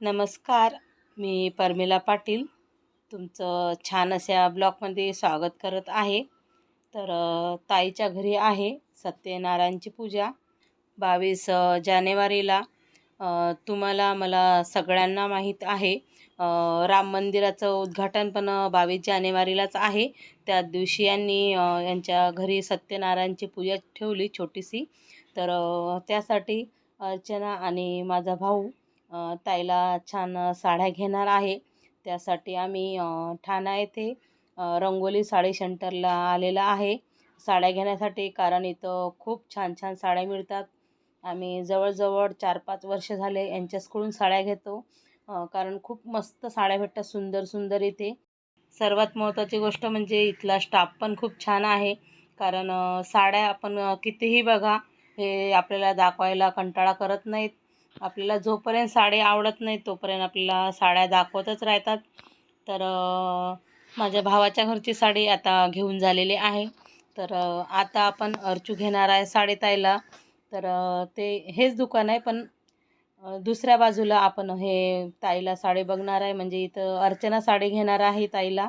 नमस्कार मी परमिला पाटील. तुमचं छान अशा ब्लॉगमध्ये स्वागत करत आहे. तर ताईच्या घरी आहे सत्यनारायणची पूजा. बावीस जानेवारीला तुम्हाला मला सगळ्यांना माहीत आहे. राम मंदिराचं उद्घाटन पण बावीस जानेवारीलाच आहे. त्या दिवशी यांनी यांच्या घरी सत्यनारायणची पूजा ठेवली छोटीशी. तर त्यासाठी अर्चना आणि माझा भाऊ ताईला छान साड्या घेणार आहे. त्यासाठी आम्ही ठाणा येथे रंगोली साडी सेंटरला आलेला आहे. साड्या घेण्यासाठी कारण इथं खूप छान छान साड्या मिळतात. आम्ही जवळजवळ चार पाच वर्ष झाले यांच्याचकडून साड्या घेतो. कारण खूप मस्त साड्या भेटतात सुंदर सुंदर इथे. सर्वात महत्त्वाची गोष्ट म्हणजे इथला स्टाफ पण खूप छान आहे. कारण साड्या आपण कितीही बघा हे आपल्याला दाखवायला कंटाळा करत नाहीत. आपल्याला जोपर्यंत साडी आवडत नाही तोपर्यंत आपल्याला साड्या दाखवतच राहतात. तर माझ्या भावाच्या घरची साडी आता घेऊन झालेली आहे. तर आता आपण अर्चू घेणार आहे साडेताईला तर ते हेच दुकान आहे पण दुसऱ्या बाजूला आपण हे ताईला साडी बघणार आहे. म्हणजे इथं अर्चना साडी घेणार आहे ताईला.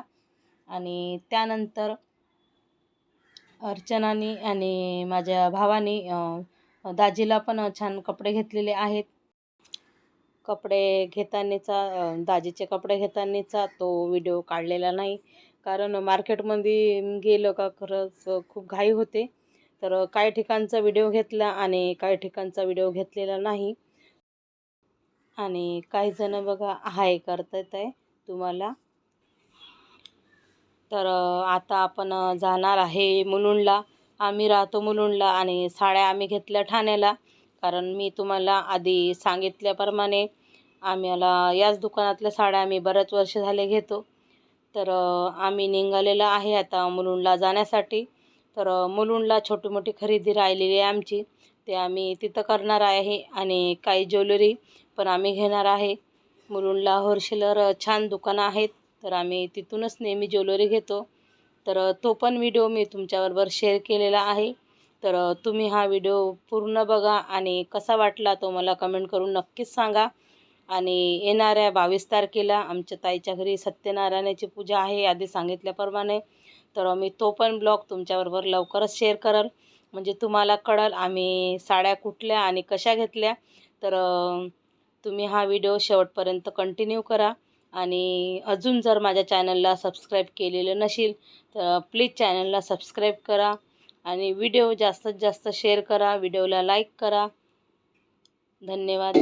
आणि त्यानंतर अर्चनानी आणि माझ्या भावानी दाजीला पण छान कपडे घेतलेले आहेत. कपडे घेतानाचा दाजीचे कपडे घेतानाचा तो व्हिडिओ काढलेला नाही. कारण मार्केटमध्ये गेलं का खरंच खूप घाई होते. तर काही ठिकाणचा व्हिडिओ घेतला आणि काही ठिकाणचा व्हिडिओ घेतलेला नाही. आणि काही जण बघा हाय करतात आहे तुम्हाला. तर आता आपण जाणार आहे मुलुंडला. आम्ही राहतो मुलुंडला आणि साड्या आम्ही घेतल्या ठाण्याला. कारण मी तुम्हाला आधी सांगितल्याप्रमाणे आम्हाला याच दुकानातल्या साड्या आम्ही बऱ्याच वर्ष झाले घेतो. तर आम्ही निघालेलं आहे आता मुलुंडला जाण्यासाठी. तर मुलुंडला छोटी मोठी खरेदी राहिलेली आहे आमची. ते आम्ही तिथं करणार आहे आणि काही ज्वेलरी पण आम्ही घेणार आहे. मुलुंडला होलसेलर छान दुकानं आहेत तर आम्ही तिथूनच नेहमी ज्वेलरी घेतो. तर तो पण व्हिडिओ मी तुमच्याबरोबर शेअर केलेला आहे. तर तुम्ही हा व्हिडिओ पूर्ण बघा आणि कसा वाटला तो मला कमेंट करून नक्कीच सांगा. आणि येणाऱ्या बावीस तारखेला आमच्या ताईच्या घरी सत्यनारायणाची पूजा आहे आधी सांगितल्याप्रमाणे. तर मी तो पण ब्लॉग तुमच्याबरोबर लवकरच शेअर करल. म्हणजे तुम्हाला कळल आम्ही साड्या कुठल्या आणि कशा घेतल्या. तर तुम्ही हा व्हिडिओ शेवटपर्यंत कंटिन्यू करा. आणि अजून जर माझ्या चॅनलला सबस्क्राईब केलेलं नसेल तर प्लीज चॅनलला सबस्क्राईब करा. आणि व्हिडिओ जास्तीत जास्त शेअर करा व्हिडिओला लाईक करा. धन्यवाद.